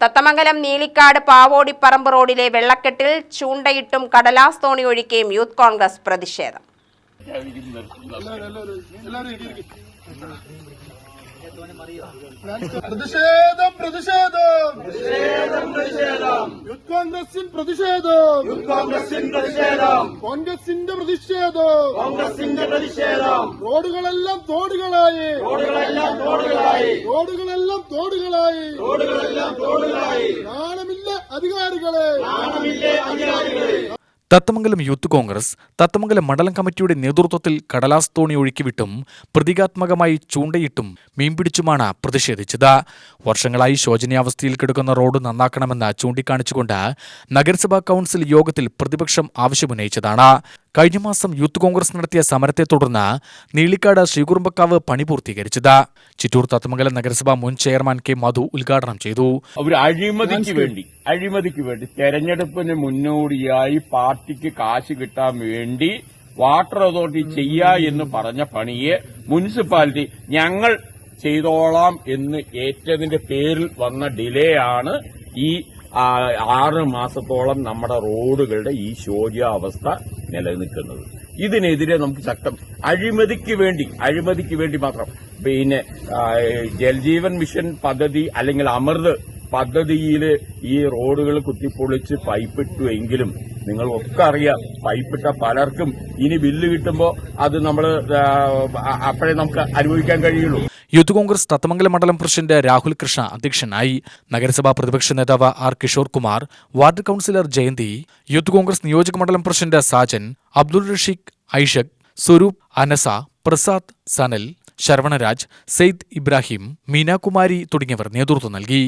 തത്തമംഗലം നീലിക്കാട് പാവോടിപ്പറമ്പ് റോഡിലെ വെള്ളക്കെട്ടിൽ ചൂണ്ടയിട്ടും കടലാസ് തോണി ഒഴിക്കുകയും യൂത്ത് കോൺഗ്രസ് പ്രതിഷേധം. പ്രതിഷേധം പ്രതിഷേധം. യൂത്ത് കോൺഗ്രസിൻ പ്രതിഷേധം. യൂത്ത് കോൺഗ്രസിൻ പ്രതിഷേധം. കോൺഗ്രസിന്റെ പ്രതിഷേധം കോൺഗ്രസിന്റെ പ്രതിഷേധം. റോഡുകളെല്ലാം തോടുകളായി. റോഡുകളെല്ലാം തോടുകളായി. റോഡുകളെല്ലാം തോടുകളായി. തോടുകളെല്ലാം തോടുകളായി. നാണമില്ല അധികാരികളെ. നാണമില്ല അധികാരികളെ. തത്തമംഗലം യൂത്ത് കോൺഗ്രസ് തത്തമംഗലം മണ്ഡലം കമ്മിറ്റിയുടെ നേതൃത്വത്തിൽ കടലാസ് തോണി ഒഴുക്കിവിട്ടും പ്രതീകാത്മകമായി ചൂണ്ടയിട്ടും മീൻപിടിച്ചുമാണ് പ്രതിഷേധിച്ചത്. വർഷങ്ങളായി ശോചനീയാവസ്ഥയിൽ കിടക്കുന്ന റോഡ് നന്നാക്കണമെന്ന് ചൂണ്ടിക്കാണിച്ചുകൊണ്ട് നഗരസഭാ കൗൺസിൽ യോഗത്തിൽ പ്രതിപക്ഷം ആവശ്യമുന്നയിച്ചതാണ്. കഴിഞ്ഞ മാസം യൂത്ത് കോൺഗ്രസ് നടത്തിയ സമരത്തെ തുടർന്ന് നീളിക്കാട് ശ്രീകുറുമ്പക്കാവ് പണി പൂർത്തീകരിച്ചത്. ചിറ്റൂർ തത്തമംഗലം നഗരസഭ മുൻ ചെയർമാൻ കെ മധു ഉദ്ഘാടനം ചെയ്തു. അഴിമതിക്ക് വേണ്ടി അഴിമതിക്ക് വേണ്ടി തെരഞ്ഞെടുപ്പിന് മുന്നോടിയായി പാർട്ടിക്ക് കാശ് കിട്ടാൻ വേണ്ടി വാട്ടർ അതോറിറ്റി ചെയ്യ എന്ന് പറഞ്ഞ പണിയെ മുനിസിപ്പാലിറ്റി ഞങ്ങൾ ചെയ്തോളാം എന്ന് ഏറ്റതിന്റെ പേരിൽ വന്ന ഡിലേ ആണ്. ഈ ആറ് മാസത്തോളം നമ്മുടെ റോഡുകളുടെ ഈ ശോചാവസ്ഥ നിലനിൽക്കുന്നത്. ഇതിനെതിരെ നമുക്ക് ശക്തം അഴിമതിക്ക് വേണ്ടി അഴിമതിക്ക് വേണ്ടി മാത്രം. പിന്നെ ജൽജീവൻ മിഷൻ പദ്ധതി അല്ലെങ്കിൽ അമൃത് പദ്ധതിയിൽ ഈ റോഡുകൾ കുത്തിപ്പൊളിച്ച് പൈപ്പിട്ടു എങ്കിലും നിങ്ങൾക്കൊക്കെ അറിയാം. പൈപ്പിട്ട പലർക്കും ഇനി ബില്ല് കിട്ടുമ്പോൾ അത് നമ്മൾ അപ്പോഴേ നമുക്ക് അനുഭവിക്കാൻ കഴിയുള്ളൂ. യൂത്ത് കോൺഗ്രസ് തത്തമംഗലം മണ്ഡലം പ്രസിഡന്റ് രാഹുൽ കൃഷ്ണ അധ്യക്ഷനായി നഗരസഭാ പ്രതിപക്ഷ നേതാവ് R Kishore Kumar ward councillor Jayanthi youth Congress നിയോജക മണ്ഡലം പ്രസിഡന്റ് സാജൻ അബ്ദുൾ റഷീഖ് ഐഷക് സ്വരൂപ് അനസ പ്രസാദ് സനൽ ശരവണരാജ് സെയ്ദ് ഇബ്രാഹിം മീനാകുമാരി തുടങ്ങിയവർ നേതൃത്വം നൽകി.